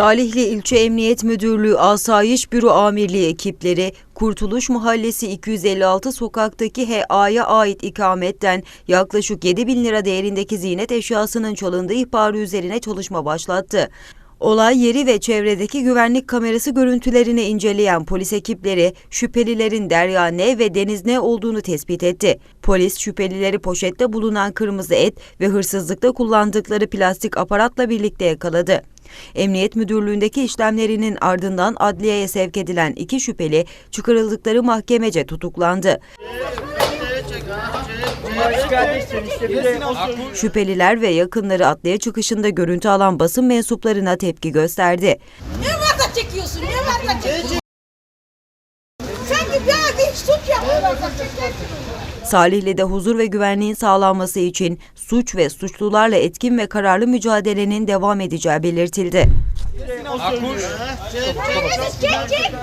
Salihli İlçe Emniyet Müdürlüğü Asayiş Büro Amirliği ekipleri Kurtuluş Mahallesi 256 sokaktaki HA'ya ait ikametten yaklaşık 7 bin lira değerindeki ziynet eşyasının çalındığı ihbarı üzerine çalışma başlattı. Olay yeri ve çevredeki güvenlik kamerası görüntülerini inceleyen polis ekipleri şüphelilerin Derya Ne ve Deniz Ne olduğunu tespit etti. Polis şüphelileri poşette bulunan kırmızı et ve hırsızlıkta kullandıkları plastik aparatla birlikte yakaladı. Emniyet Müdürlüğü'ndeki işlemlerinin ardından adliyeye sevk edilen iki şüpheli çıkarıldıkları mahkemece tutuklandı. Şüpheliler ve yakınları adliye çıkışında görüntü alan basın mensuplarına tepki gösterdi. Ne çekiyorsun? Ne çekiyorsun? Salihli'de huzur ve güvenliğin sağlanması için suç ve suçlularla etkin ve kararlı mücadelenin devam edeceği belirtildi. Çek çek çek.